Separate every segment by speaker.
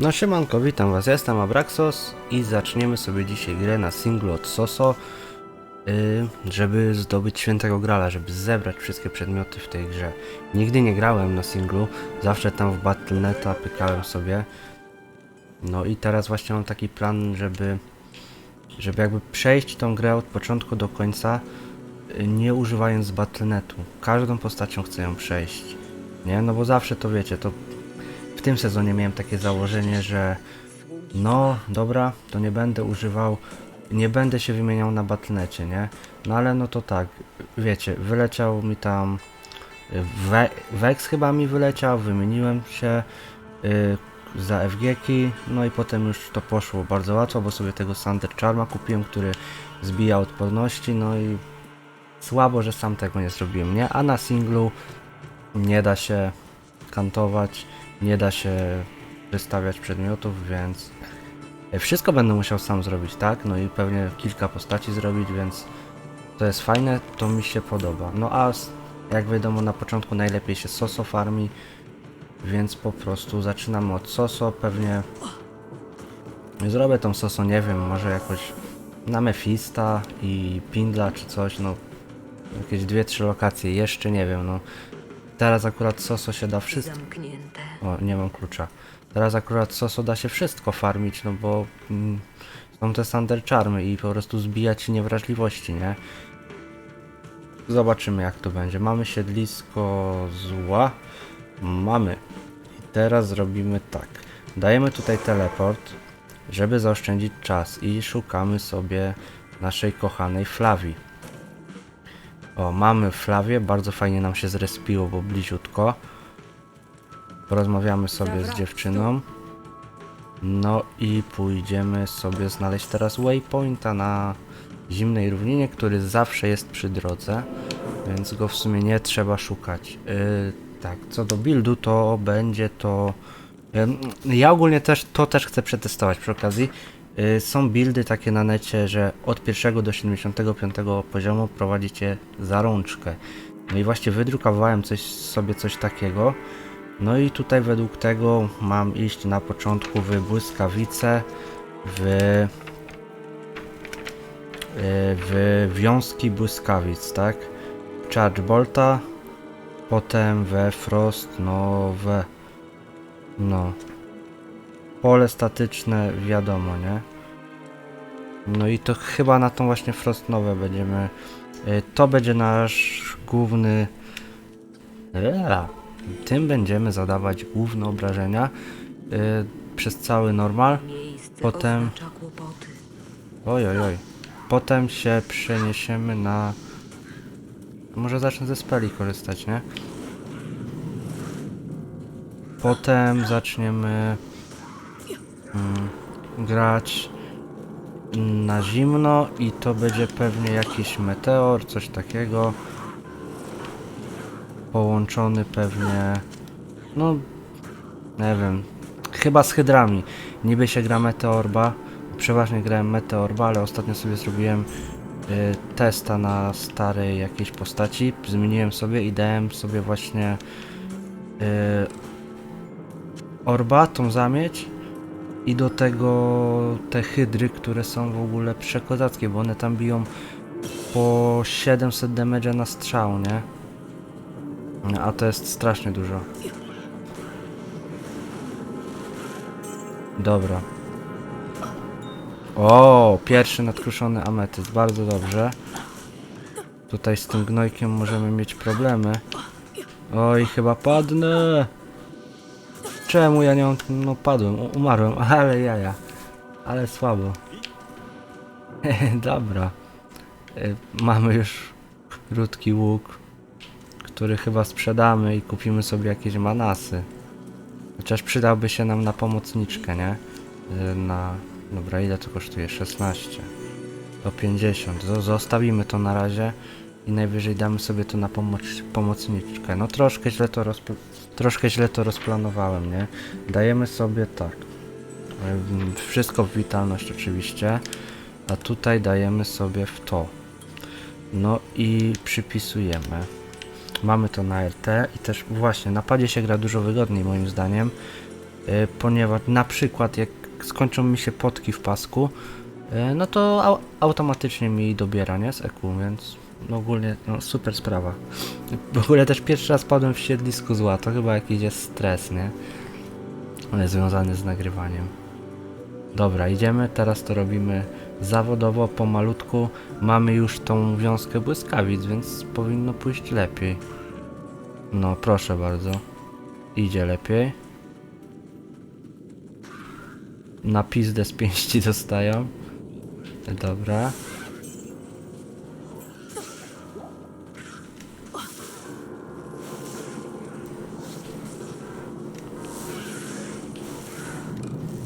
Speaker 1: No siemanko, witam was, jestem Abraxos i zaczniemy sobie dzisiaj grę na singlu od Soso, yy, żeby zdobyć świętego grala, żeby zebrać wszystkie przedmioty w tej grze. Nigdy nie grałem na singlu, zawsze tam w Battle.neta pykałem sobie. No i teraz właśnie mam taki plan, żeby, żeby jakby przejść tą grę od początku do końca, yy, nie używając Battle.netu. Każdą postacią chcę ją przejść. Nie, no bo zawsze to wiecie, to w tym sezonie miałem takie założenie, że no dobra, to nie będę używał, nie będę się wymieniał na Battle.necie, nie? No ale no to tak, wiecie, wyleciał mi tam We Vex chyba mi wyleciał, wymieniłem się y, za FG-ki, no i potem już to poszło bardzo łatwo, bo sobie tego Sander Charma kupiłem, który zbija odporności, no i słabo, że sam tego nie zrobiłem, nie? A na singlu nie da się kantować, nie da się wystawiać przedmiotów, więc e, wszystko będę musiał sam zrobić, tak? No i pewnie kilka postaci zrobić, więc to jest fajne, to mi się podoba. No a jak wiadomo na początku najlepiej się Soso farmi, więc po prostu zaczynamy od Soso, pewnie zrobię tą Soso, nie wiem, może jakoś na Mefista i Pindla czy coś, no jakieś dwie, trzy lokacje, jeszcze nie wiem, no teraz akurat Soso się da wszystko
Speaker 2: Zamknięte.
Speaker 1: o, nie mam klucza. Teraz akurat Soso da się wszystko farmić, no bo mm, są te Thunder Charmy i po prostu zbijać niewrażliwości, nie? Zobaczymy jak to będzie. Mamy siedlisko zła. Mamy. I teraz zrobimy tak. Dajemy tutaj teleport, żeby zaoszczędzić czas i szukamy sobie naszej kochanej Flawi. O, mamy Flawię, bardzo fajnie nam się zrespiło, bo bliziutko. Porozmawiamy sobie z dziewczyną. No i pójdziemy sobie znaleźć teraz waypointa na zimnej równinie, który zawsze jest przy drodze, więc go w sumie nie trzeba szukać. Yy, tak, co do buildu, to będzie to... Ym, Ja ogólnie też to też chcę przetestować przy okazji. Yy, Są buildy takie na necie, że od 1 do 75 poziomu prowadzicie za rączkę. No i właśnie wydrukowałem coś sobie coś takiego. No i tutaj według tego mam iść na początku w błyskawice, w, y, w wiązki błyskawic, tak? Charge Bolta, potem we Frost, no we, no, pole statyczne wiadomo, nie? No i to chyba na tą właśnie Frost nowe będziemy, y, to będzie nasz główny, Ela. Tym będziemy zadawać główne obrażenia y, przez cały normal. Potem-. Oj, oj, oj. Potem się przeniesiemy na... Może zacznę ze speli korzystać, nie? Potem zaczniemy grać na zimno i to będzie pewnie jakiś meteor, coś takiego. Połączony pewnie... No... Nie wiem. Chyba z hydrami. Niby się gra Meteorba. Przeważnie grałem Meteorba, ale ostatnio sobie zrobiłem y, testa na starej jakiejś postaci. Zmieniłem sobie i dałem sobie właśnie y, Orba, tą zamieć. I do tego te hydry, które są w ogóle przekozackie, bo one tam biją po 700 damage na strzał, nie? A to jest strasznie dużo. Dobra. O, pierwszy nadkruszony ametyst, bardzo dobrze. Tutaj z tym gnojkiem możemy mieć problemy. Oj, chyba padnę. Czemu ja nie mam... No padłem, umarłem, ale jaja. Ale słabo. Dobra. Y, Mamy już krótki łuk, który chyba sprzedamy i kupimy sobie jakieś manasy. Chociaż przydałby się nam na pomocniczkę, nie? Y, Na... Dobra, ile to kosztuje? 16. To 50. Zo- Zostawimy to na razie i najwyżej damy sobie to na pomoc pomocniczkę. No troszkę źle to rozpl- troszkę źle to rozplanowałem, nie? Dajemy sobie tak. Wszystko w witalność oczywiście. A tutaj dajemy sobie w to. No i przypisujemy. Mamy to na RT i też właśnie na padzie się gra dużo wygodniej moim zdaniem. y, ponieważ na przykład jak skończą mi się potki w pasku, y, no to au automatycznie mi dobiera, nie, z EQ, więc no ogólnie no, super sprawa. W ogóle też pierwszy raz padłem w siedlisku zła, to chyba jakiś jest stres, nie? Ale związany z nagrywaniem. Dobra, idziemy, teraz to robimy zawodowo, pomalutku. Mamy już tą wiązkę błyskawic, więc powinno pójść lepiej. No, proszę bardzo. Idzie lepiej. Na pizdę z pięści dostają. Dobra.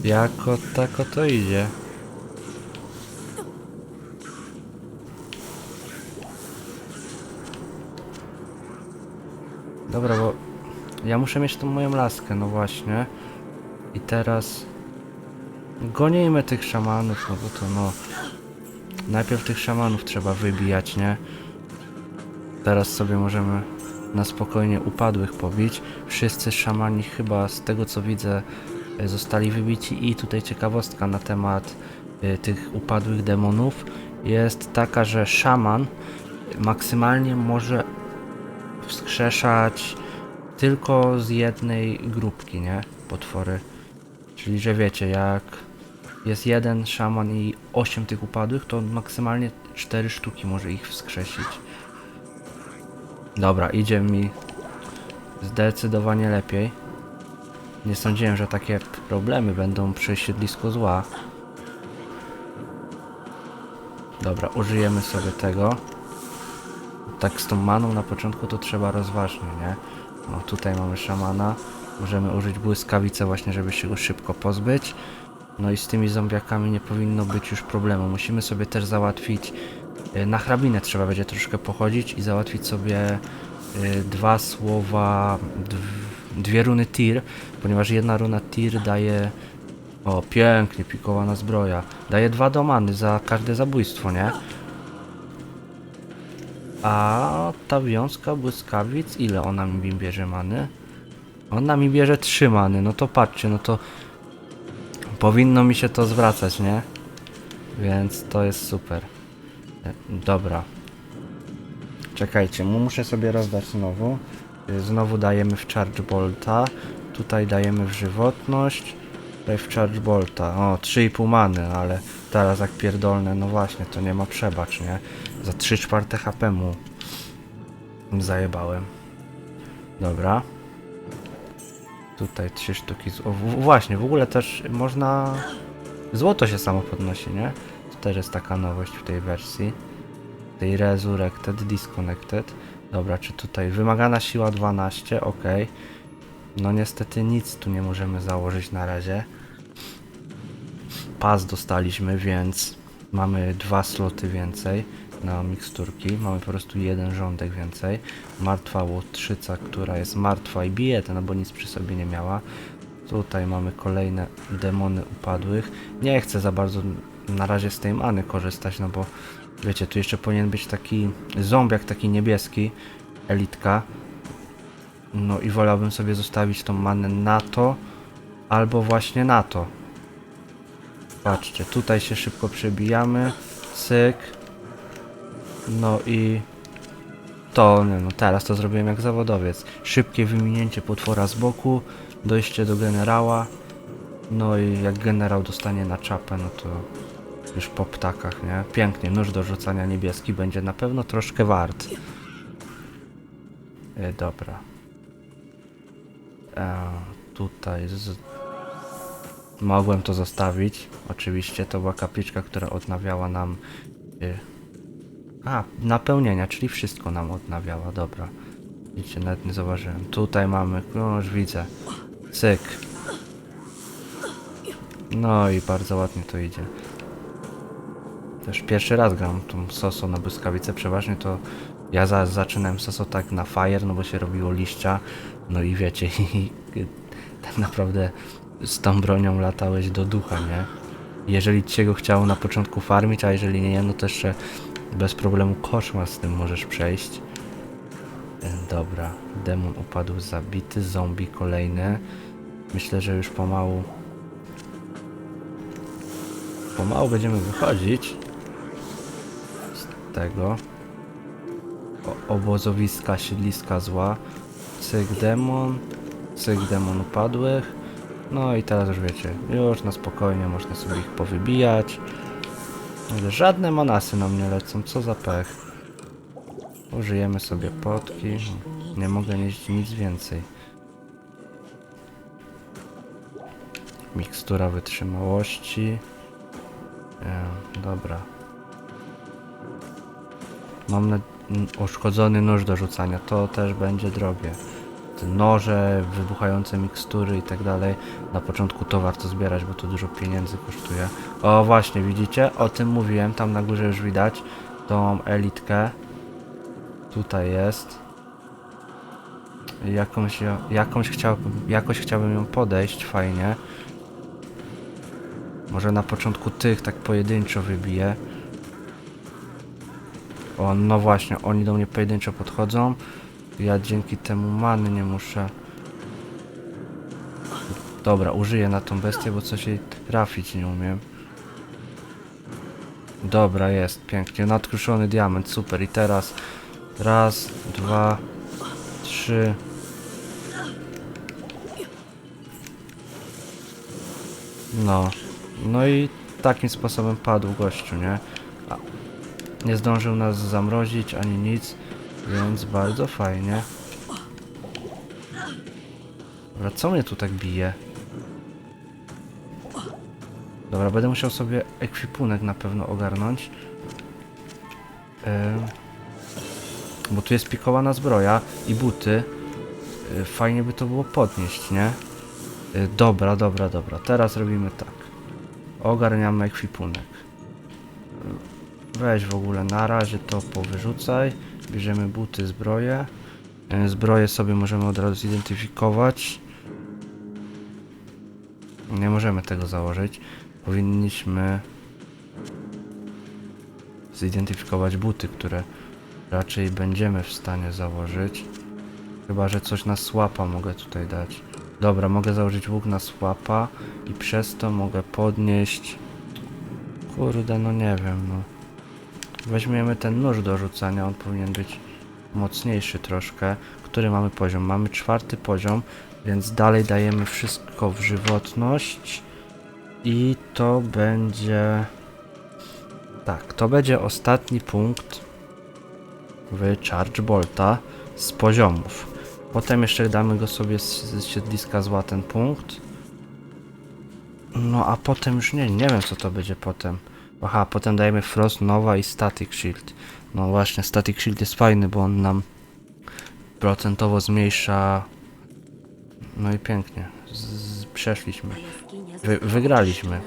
Speaker 1: Jako tako to idzie. Dobra, bo ja muszę mieć tą moją laskę, no właśnie. I teraz gonimy tych szamanów, no bo to no. Najpierw tych szamanów trzeba wybijać, nie? Teraz sobie możemy na spokojnie upadłych pobić. Wszyscy szamani chyba z tego co widzę zostali wybici i tutaj ciekawostka na temat e, tych upadłych demonów jest taka, że szaman maksymalnie może wskrzeszać tylko z jednej grupki, nie? Potwory. Czyli, że wiecie, jak jest jeden szaman i osiem tych upadłych, to maksymalnie cztery sztuki może ich wskrzesić. Dobra, idzie mi zdecydowanie lepiej. Nie sądziłem, że takie problemy będą przy siedlisku zła. Dobra, użyjemy sobie tego. Tak z tą maną na początku to trzeba rozważnie, nie? No tutaj mamy szamana. Możemy użyć błyskawice właśnie, żeby się go szybko pozbyć. No i z tymi zombiakami nie powinno być już problemu. Musimy sobie też załatwić y, na hrabinę trzeba będzie troszkę pochodzić i załatwić sobie y, dwa słowa, dw- dwie runy tir, ponieważ jedna runa tir daje o pięknie pikowana zbroja. Daje dwa domany za każde zabójstwo, nie? A ta wiązka błyskawic, ile ona mi bierze many? Ona mi bierze trzy many, no to patrzcie, no to powinno mi się to zwracać, nie? Więc to jest super. E, Dobra. Czekajcie, mu muszę sobie rozdać znowu. Y, Znowu dajemy w Charge Bolta. Tutaj dajemy w żywotność. Tutaj w Charge Bolta. O, 3,5 many, ale teraz jak pierdolne, no właśnie, to nie ma przebacz, nie? Za 3 czwarte HP mu zajebałem. Dobra. Tutaj trzy sztuki. Z... O, właśnie, w ogóle też można. Złoto się samo podnosi, nie? To też jest taka nowość w tej wersji. Tej Resurrected, Disconnected. Dobra, czy tutaj wymagana siła 12, ok. No niestety nic tu nie możemy założyć na razie. Pas dostaliśmy, więc mamy dwa sloty więcej na miksturki. Mamy po prostu jeden rządek więcej. Martwa łotrzyca, która jest martwa i bije ten, bo nic przy sobie nie miała. Tutaj mamy kolejne demony upadłych. Nie chcę za bardzo na razie z tej many korzystać, no bo wiecie, tu jeszcze powinien być taki zombiak, taki niebieski, elitka. No i wolałbym sobie zostawić tą manę na to, albo właśnie na to. Patrzcie, tutaj się szybko przebijamy. Cyk. No i to, no teraz to zrobiłem jak zawodowiec. Szybkie wyminięcie potwora z boku, dojście do generała. No i jak generał dostanie na czapę, no to już po ptakach, nie? Pięknie, nóż do rzucania niebieski będzie na pewno troszkę wart. E, dobra. E, tutaj z... mogłem to zostawić. Oczywiście to była kapliczka, która odnawiała nam. E, a, napełnienia, czyli wszystko nam odnawiała, dobra. Widzicie, nawet nie zauważyłem. Tutaj mamy, no już widzę. Cyk. No i bardzo ładnie to idzie. Też pierwszy raz gram tą soso na błyskawice. Przeważnie to ja za, zaczynałem soso tak na fire, no bo się robiło liścia. No i wiecie, i, tak naprawdę z tą bronią latałeś do ducha, nie? Jeżeli cię go chciało na początku farmić, a jeżeli nie, no to jeszcze bez problemu koszmar z tym możesz przejść. E, Dobra, demon upadł zabity, zombie kolejny. myślę, że już pomału pomału będziemy wychodzić tego o- obozowiska, siedliska zła. Cyk demon, cyk demon upadłych. No i teraz już wiecie, już na spokojnie można sobie ich powybijać. Ale żadne manasy nam nie lecą, co za pech. Użyjemy sobie potki. Nie mogę nieść nic więcej. Mikstura wytrzymałości. E, dobra. Mam na... uszkodzony nóż do rzucania. To też będzie drogie. Te noże, wybuchające mikstury i tak dalej. Na początku to warto zbierać, bo to dużo pieniędzy kosztuje. O właśnie, widzicie? O tym mówiłem. Tam na górze już widać tą elitkę. Tutaj jest. Jakąś, jakąś chciałbym, jakoś chciałbym ją podejść, fajnie. Może na początku tych tak pojedynczo wybiję. O, no właśnie, oni do mnie pojedynczo podchodzą. Ja dzięki temu many nie muszę. Dobra, użyję na tą bestię, bo coś jej trafić nie umiem. Dobra, jest, pięknie. Nadkruszony diament, super. I teraz raz, dwa, trzy. No, no i takim sposobem padł gościu, nie? Nie zdążył nas zamrozić ani nic, więc bardzo fajnie. Dobra, co mnie tu tak bije? Dobra, będę musiał sobie ekwipunek na pewno ogarnąć. Bo tu jest pikowana zbroja i buty. Y, Fajnie by to było podnieść, nie? Y, Dobra, dobra, dobra. Teraz robimy tak. Ogarniamy ekwipunek. Weź w ogóle na razie to powyrzucaj. Bierzemy buty, zbroję. Y, Zbroję sobie możemy od razu zidentyfikować. Nie możemy tego założyć. Powinniśmy zidentyfikować buty, które raczej będziemy w stanie założyć. Chyba, że coś na słapa mogę tutaj dać. Dobra, mogę założyć łuk na słapa i przez to mogę podnieść... Kurde, no nie wiem, no. Weźmiemy ten nóż do rzucania, on powinien być mocniejszy troszkę. Który mamy poziom? Mamy czwarty poziom, więc dalej dajemy wszystko w żywotność. I to będzie... Tak, to będzie ostatni punkt w Charge Bolta z poziomów. Potem jeszcze damy go sobie z, siedliska zła ten punkt. No a potem już nie, nie wiem co to będzie potem. Aha, potem dajemy Frost Nowa i Static Shield. No właśnie, Static Shield jest fajny, bo on nam procentowo zmniejsza. No i pięknie. Z, przeszliśmy. Wy, wygraliśmy.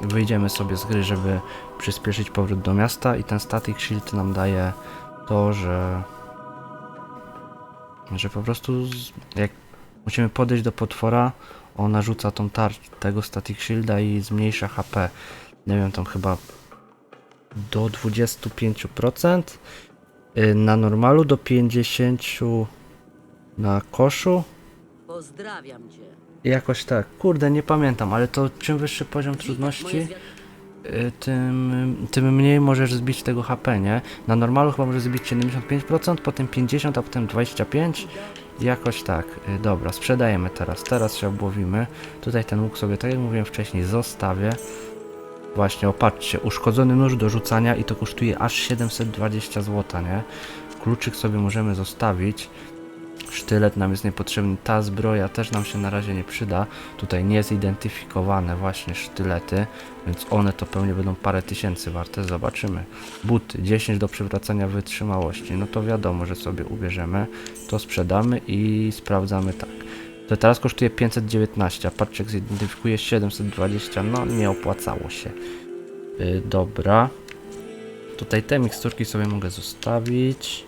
Speaker 1: Wyjdziemy sobie z gry, żeby przyspieszyć powrót do miasta i ten Static Shield nam daje to, że że po prostu z, jak musimy podejść do potwora, on narzuca tą tarczę tego Static Shielda i zmniejsza HP. Nie wiem, tam chyba do 25%, y, na normalu do 50% na koszu.
Speaker 2: Pozdrawiam cię.
Speaker 1: Jakoś tak. Kurde, nie pamiętam, ale to czym wyższy poziom trudności, y, tym, tym mniej możesz zbić tego HP, nie? Na normalu chyba możesz zbić 75%, potem 50%, a potem 25%. Jakoś tak. Y, Dobra, sprzedajemy teraz. Teraz się obłowimy. Tutaj ten łuk sobie, tak jak mówiłem wcześniej, zostawię. Właśnie, opatrzcie, uszkodzony nóż do rzucania i to kosztuje aż 720 zł, nie? Kluczyk sobie możemy zostawić. Sztylet nam jest niepotrzebny, ta zbroja też nam się na razie nie przyda. Tutaj niezidentyfikowane właśnie sztylety, więc one to pewnie będą parę tysięcy warte, zobaczymy. Buty, 10 do przywracania wytrzymałości, no to wiadomo, że sobie ubierzemy, to sprzedamy i sprawdzamy tak. To teraz kosztuje 519, a patrzcie jak zidentyfikuje 720, no nie opłacało się. Yy, dobra. Tutaj te miksturki sobie mogę zostawić.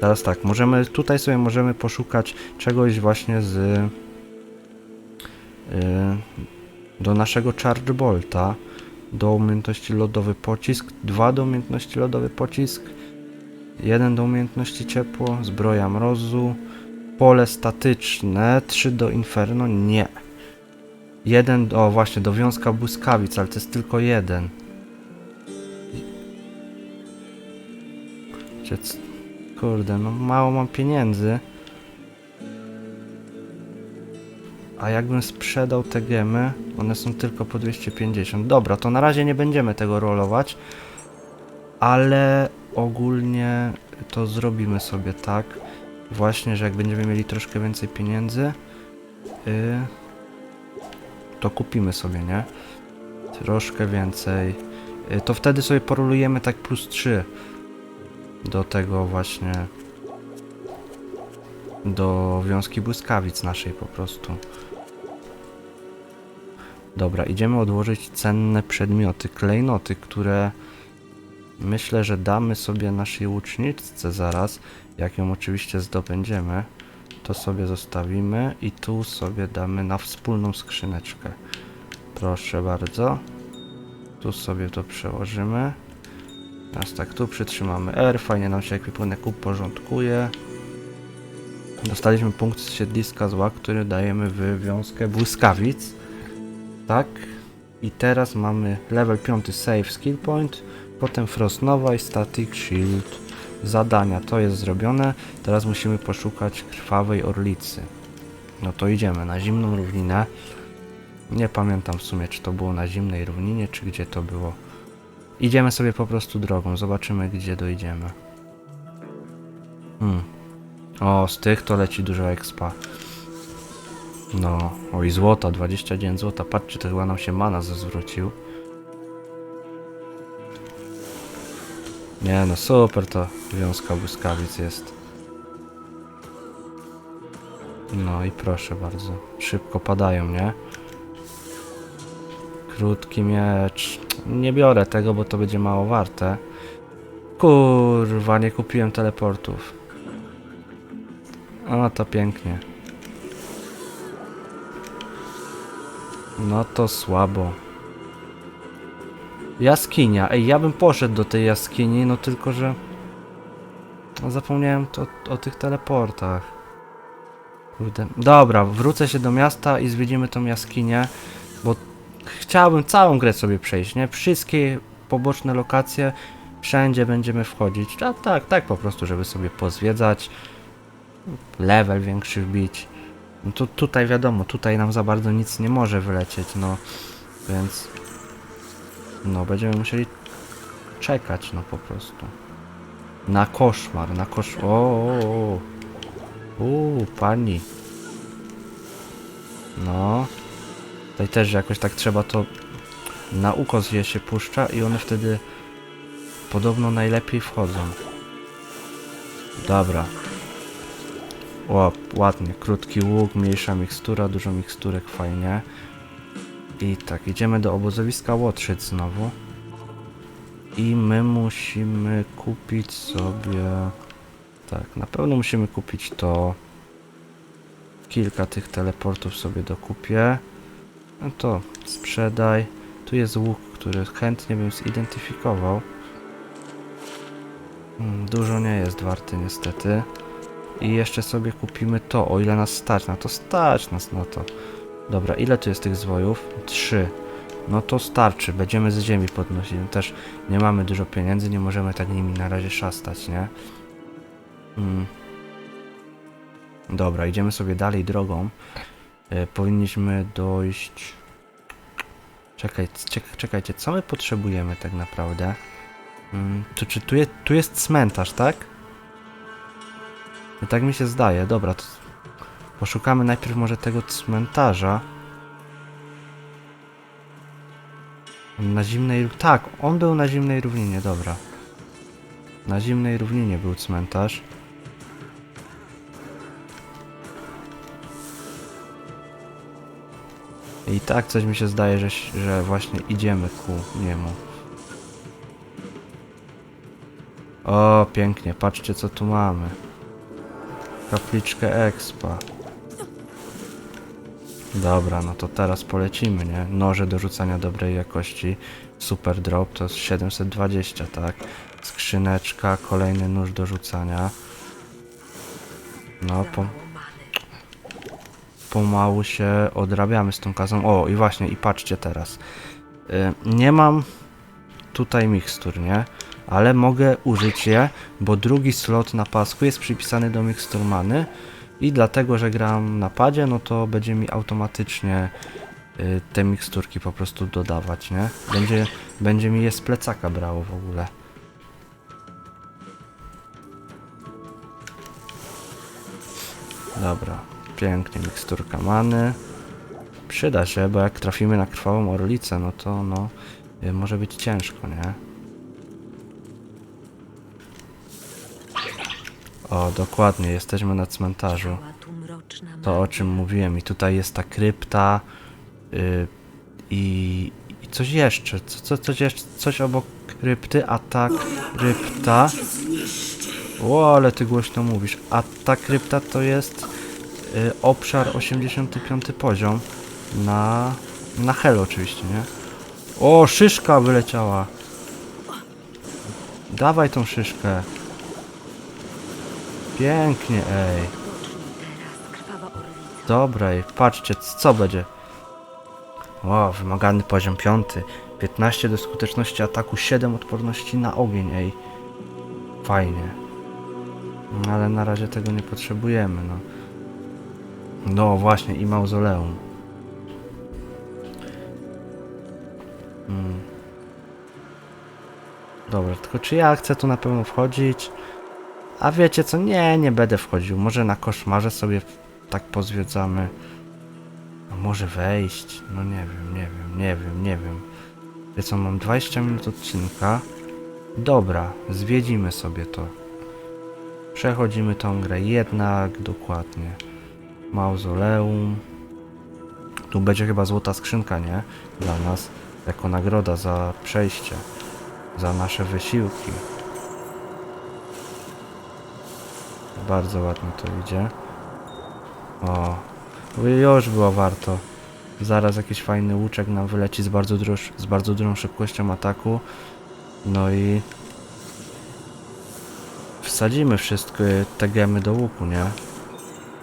Speaker 1: Teraz tak, możemy, tutaj sobie możemy poszukać czegoś właśnie z yy, do naszego Charge Bolta do umiejętności lodowy pocisk, dwa do umiejętności lodowy pocisk, jeden do umiejętności ciepło, zbroja mrozu, Pole statyczne, 3 do Inferno, nie. Jeden, o właśnie, do Wiązka Błyskawic, ale to jest tylko jeden. Kurde, no mało mam pieniędzy. A jakbym sprzedał te gemy, one są tylko po 250. Dobra, to na razie nie będziemy tego rolować, ale ogólnie to zrobimy sobie tak. Właśnie, że jak będziemy mieli troszkę więcej pieniędzy, yy, to kupimy sobie, nie? Troszkę więcej. Yy, to wtedy sobie porolujemy tak plus 3 do tego właśnie do wiązki błyskawic naszej po prostu. Dobra, idziemy odłożyć cenne przedmioty, klejnoty, które myślę, że damy sobie naszej łuczniczce zaraz, jak ją oczywiście zdobędziemy. To sobie zostawimy i tu sobie damy na wspólną skrzyneczkę. Proszę bardzo. Tu sobie to przełożymy. Teraz tak, tu przytrzymamy R, fajnie nam się ekwipunek uporządkuje. Dostaliśmy punkt z siedliska zła, który dajemy w wiązkę błyskawic. Tak. I teraz mamy level 5 save skill point, potem Frost Nova i Static Shield. Zadania, to jest zrobione. Teraz musimy poszukać krwawej orlicy. No to idziemy na zimną równinę. Nie pamiętam w sumie, czy to było na zimnej równinie, czy gdzie to było. Idziemy sobie po prostu drogą, zobaczymy gdzie dojdziemy. Hmm. O, z tych to leci dużo expa. No, oj złota, 29 złota, patrzcie, to chyba nam się mana zwrócił. Nie no, super to wiązka błyskawic jest. No i proszę bardzo, szybko padają, nie? Krótki miecz. Nie biorę tego, bo to będzie mało warte. Kurwa, nie kupiłem teleportów. O, to pięknie. No to słabo. Jaskinia. Ej, ja bym poszedł do tej jaskini, no tylko że... No, zapomniałem to, o tych teleportach. Kurde. Dobra, wrócę się do miasta i zwiedzimy tą jaskinię, bo chciałbym całą grę sobie przejść, nie? Wszystkie poboczne lokacje, wszędzie będziemy wchodzić. A tak, tak po prostu, żeby sobie pozwiedzać, level większy wbić. No to tutaj wiadomo, tutaj nam za bardzo nic nie może wylecieć, no więc no będziemy musieli czekać, no po prostu. Na koszmar, na kosz... O, o, o. Pani. No. Tutaj też jakoś tak trzeba to na ukos je się puszcza i one wtedy podobno najlepiej wchodzą. Dobra. O, ładnie. Krótki łuk, mniejsza mikstura, dużo miksturek, fajnie. I tak, idziemy do obozowiska Łotrzyc znowu. I my musimy kupić sobie... Tak, na pewno musimy kupić to. Kilka tych teleportów sobie dokupię. No to sprzedaj. Tu jest łuk, który chętnie bym zidentyfikował. Hmm, Dużo nie jest warty niestety. I jeszcze sobie kupimy to, o ile nas stać na to. Stać nas na to. Dobra, ile tu jest tych zwojów? Trzy. No to starczy, będziemy z ziemi podnosić. No Też nie mamy dużo pieniędzy, nie możemy tak nimi na razie szastać, nie? Mm. Dobra, idziemy sobie dalej drogą. E, powinniśmy dojść... Czekaj, czek- czekajcie, co my potrzebujemy tak naprawdę? Mm, tu, czy tu, je, tu jest cmentarz, tak? I tak mi się zdaje. Dobra, to poszukamy najpierw może tego cmentarza. Na zimnej... Tak, on był na zimnej równinie, dobra. Na zimnej równinie był cmentarz. I tak coś mi się zdaje, że, że właśnie idziemy ku niemu. O, pięknie, patrzcie co tu mamy. Kapliczkę Expa. Dobra, no to teraz polecimy, nie? Noże do rzucania dobrej jakości. Super drop to jest 720, tak? Skrzyneczka, kolejny nóż do rzucania. No, po... pomału się odrabiamy z tą kasą. O, i właśnie, i patrzcie teraz. Y, nie mam tutaj mikstur, nie? Ale mogę użyć je, bo drugi slot na pasku jest przypisany do miksturmany i dlatego, że gram na padzie, no to będzie mi automatycznie y, te miksturki po prostu dodawać, nie? Będzie, będzie mi je z plecaka brało w ogóle. Dobra, pięknie miksturka many. Przyda się, bo jak trafimy na krwawą orlicę, no to no y, może być ciężko, nie? O, dokładnie, jesteśmy na cmentarzu. To o czym mówiłem i tutaj jest ta krypta y, i, i coś jeszcze, co, co, coś jeszcze, coś obok krypty, a ta krypta... O, ale ty głośno mówisz. A ta krypta to jest y, obszar 85 poziom na, na Hell oczywiście, nie? O, szyszka wyleciała. Dawaj tą szyszkę. Pięknie, ej. Dobra, i patrzcie, co będzie. O, wymagany poziom 5. 15 do skuteczności ataku, 7 odporności na ogień, ej. Fajnie. No, ale na razie tego nie potrzebujemy, no. No właśnie, i mauzoleum. Mm. Dobra, tylko czy ja chcę tu na pewno wchodzić? A wiecie co? Nie, nie będę wchodził. Może na koszmarze sobie tak pozwiedzamy. A może wejść? No nie wiem, nie wiem, nie wiem, nie wiem. Wie co, mam 20 minut odcinka. Dobra, zwiedzimy sobie to. Przechodzimy tą grę jednak dokładnie. Mauzoleum. Tu będzie chyba złota skrzynka, nie? Dla nas. Jako nagroda za przejście. Za nasze wysiłki. Bardzo ładnie to idzie. O, już było warto. Zaraz jakiś fajny łuczek nam wyleci z bardzo, druż, z bardzo dużą szybkością ataku. No i wsadzimy wszystkie te gemy do łuku, nie?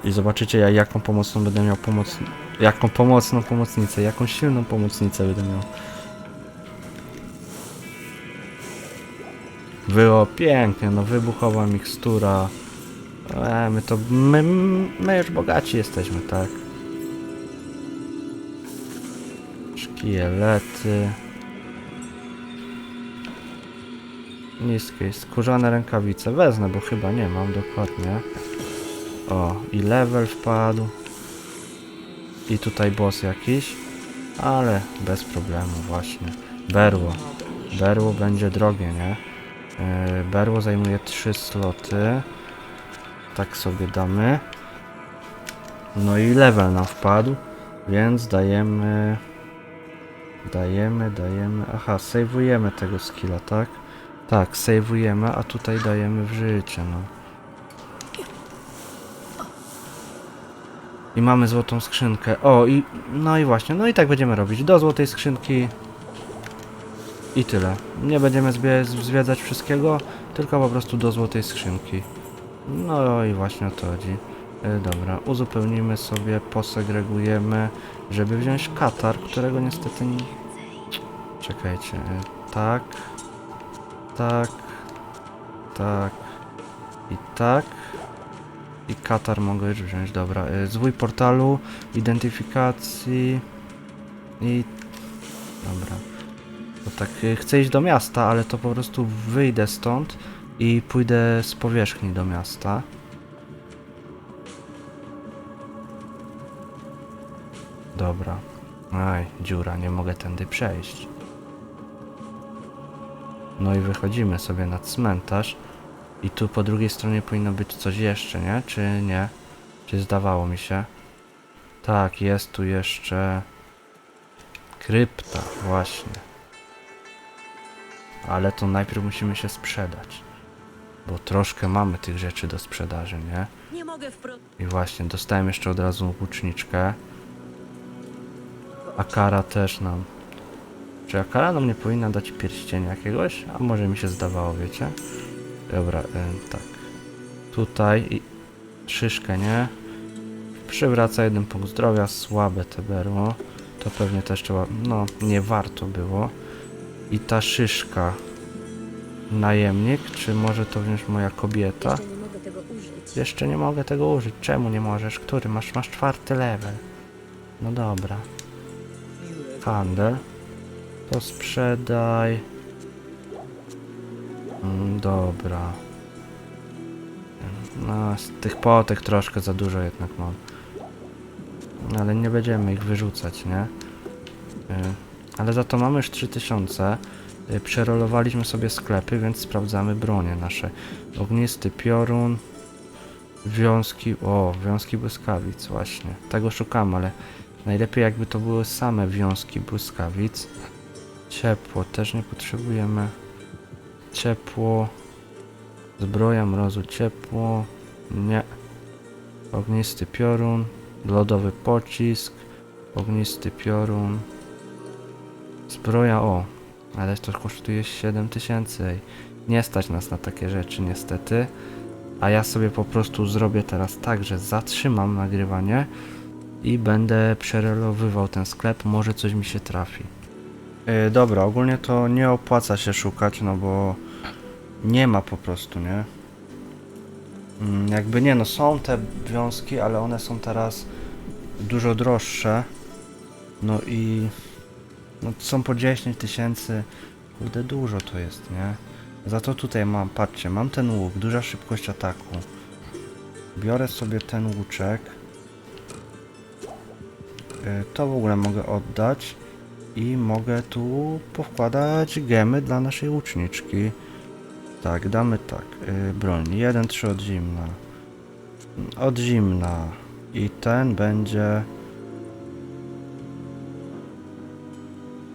Speaker 1: I zobaczycie ja- jaką pomocną będę miał pomoc... Jaką pomocną pomocnicę, jaką silną pomocnicę będę miał. Było pięknie, no wybuchowa mikstura. E, my to. My, my już bogaci jesteśmy, tak? Szkielety. Niskie, skórzane rękawice. Wezmę, bo chyba nie mam dokładnie. O, i level wpadł. I tutaj boss jakiś. Ale bez problemu, właśnie. Berło. Berło będzie drogie, nie? Yy, Berło zajmuje 3 sloty. Tak sobie damy. No i level nam wpadł, więc dajemy... Dajemy, dajemy... Aha, sejwujemy tego skilla, tak? Tak, sejwujemy, a tutaj dajemy w życie, no. I mamy złotą skrzynkę. O, i... No i właśnie, no i tak będziemy robić. Do złotej skrzynki... I tyle. Nie będziemy zwiedzać wszystkiego, tylko po prostu do złotej skrzynki. No i właśnie o to chodzi. E, dobra, uzupełnimy sobie, posegregujemy, żeby wziąć katar, którego niestety nie... Czekajcie, e, tak, tak, tak i tak. I katar mogę już wziąć, dobra. e, Zwój portalu, identyfikacji i... Dobra. To tak, chcę iść do miasta, ale to po prostu wyjdę stąd i pójdę z powierzchni do miasta. Dobra. Aj, dziura, nie mogę tędy przejść. No i wychodzimy sobie na cmentarz. I tu po drugiej stronie powinno być coś jeszcze, nie? Czy nie? Czy zdawało mi się? Tak, jest tu jeszcze... Krypta, właśnie. Ale to najpierw musimy się sprzedać. Bo troszkę mamy tych rzeczy do sprzedaży, nie?
Speaker 2: Nie mogę wprost...
Speaker 1: I właśnie, dostałem jeszcze od razu łuczniczkę. Akara też nam. Czy Akara nam nie powinna dać pierścienia jakiegoś? A może mi się zdawało, wiecie? Dobra, e, tak. Tutaj i szyszkę, nie? Przywraca jeden punkt zdrowia, słabe te berło. To pewnie też trzeba, no nie warto było. I ta szyszka. Najemnik, czy może to wziąć moja kobieta?
Speaker 3: Jeszcze nie mogę tego użyć.
Speaker 1: Jeszcze nie mogę tego użyć. Czemu nie możesz? Który? Masz, masz czwarty level. No dobra. Handel. To sprzedaj. Mm, dobra. No, z tych potek troszkę za dużo jednak mam. Ale nie będziemy ich wyrzucać, nie? Y, Ale za to mamy już 3000. Y, Przerolowaliśmy sobie sklepy, więc sprawdzamy bronie nasze. Ognisty piorun. Wiązki, o, wiązki błyskawic właśnie. Tego szukam, ale najlepiej jakby to były same wiązki błyskawic. Ciepło też nie potrzebujemy. Ciepło. Zbroja mrozu, ciepło. Nie. Ognisty piorun. Lodowy pocisk. Ognisty piorun. Zbroja, o. Ale to kosztuje 7000. ej. Nie stać nas na takie rzeczy niestety. A ja sobie po prostu zrobię teraz tak, że zatrzymam nagrywanie i będę przerelowywał ten sklep, może coś mi się trafi. Yy, dobra, ogólnie to nie opłaca się szukać, no bo nie ma po prostu, nie? Mm, jakby nie, no są te wiązki, ale one są teraz dużo droższe. No i no są po 10 tysięcy. Kurde, dużo to jest, nie? Za to tutaj mam, patrzcie, mam ten łuk, duża szybkość ataku. Biorę sobie ten łuczek. Y, To w ogóle mogę oddać. I mogę tu powkładać gemy dla naszej łuczniczki. Tak, damy tak. y, Broń 1-3 od zimna. Od zimna. I ten będzie...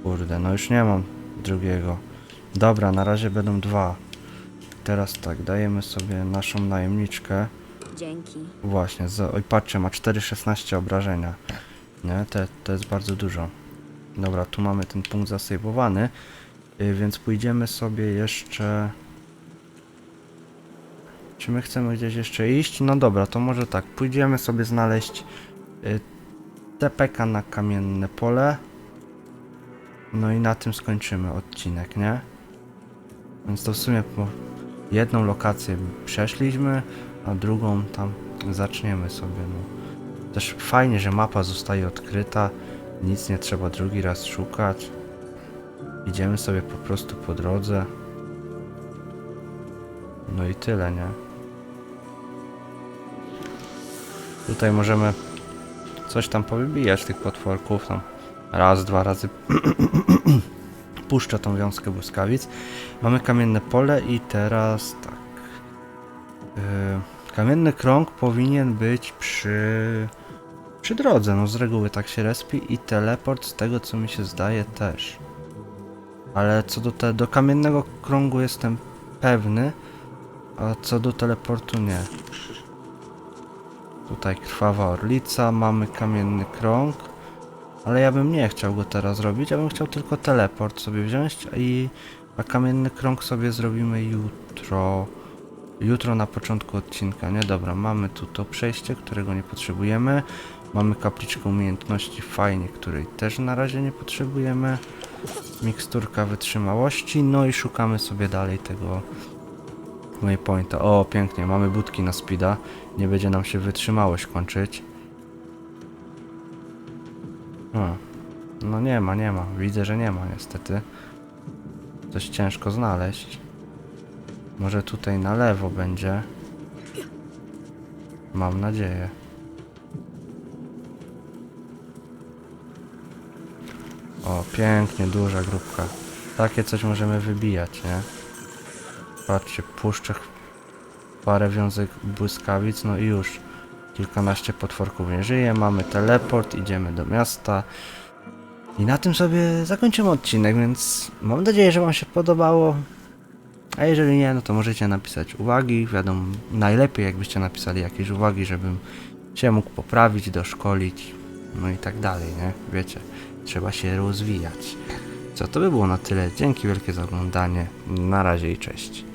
Speaker 1: Kurde, no już nie mam drugiego. Dobra, na razie będą dwa. Teraz tak, dajemy sobie naszą najemniczkę.
Speaker 3: Dzięki.
Speaker 1: Właśnie, za, oj patrzcie, ma 4,16 obrażenia. Nie, te, to jest bardzo dużo. Dobra, tu mamy ten punkt zasejwowany, y, więc pójdziemy sobie jeszcze... Czy my chcemy gdzieś jeszcze iść? No dobra, to może tak, pójdziemy sobie znaleźć y, TPK na kamienne pole. No i na tym skończymy odcinek, nie? Więc to w sumie jedną lokację przeszliśmy, a drugą tam zaczniemy sobie. No. Też fajnie, że mapa zostaje odkryta, nic nie trzeba drugi raz szukać. Idziemy sobie po prostu po drodze. No i tyle, nie? Tutaj możemy coś tam powybijać tych potworków, tam raz, dwa razy puszczę tą wiązkę błyskawic. Mamy kamienne pole i teraz tak. Yy, kamienny krąg powinien być przy, przy drodze, no z reguły tak się respi i teleport z tego co mi się zdaje też. Ale co do, te, do kamiennego krągu jestem pewny, a co do teleportu nie. Tutaj krwawa orlica, mamy kamienny krąg. Ale ja bym nie chciał go teraz robić, ja bym chciał tylko teleport sobie wziąć i a kamienny krąg sobie zrobimy jutro. Jutro na początku odcinka, nie? Dobra, mamy tu to przejście, którego nie potrzebujemy. Mamy kapliczkę umiejętności fajnie, której też na razie nie potrzebujemy. Miksturka wytrzymałości, no i szukamy sobie dalej tego waypointa. O, pięknie, mamy budki na speeda. Nie będzie nam się wytrzymałość kończyć. O, no nie ma, nie ma. Widzę, że nie ma niestety. Coś ciężko znaleźć. Może tutaj na lewo będzie. Mam nadzieję. O, pięknie, duża grupka. Takie coś możemy wybijać, nie? Patrzcie, puszczę parę wiązek błyskawic, no i już. Kilkanaście potworków nie żyje, mamy teleport, idziemy do miasta. I na tym sobie zakończymy odcinek, więc mam nadzieję, że Wam się podobało. A jeżeli nie, no to możecie napisać uwagi. Wiadomo, najlepiej jakbyście napisali jakieś uwagi, żebym się mógł poprawić, doszkolić, no i tak dalej, nie? Wiecie, trzeba się rozwijać. Co to by było na tyle. Dzięki wielkie za oglądanie. Na razie i cześć.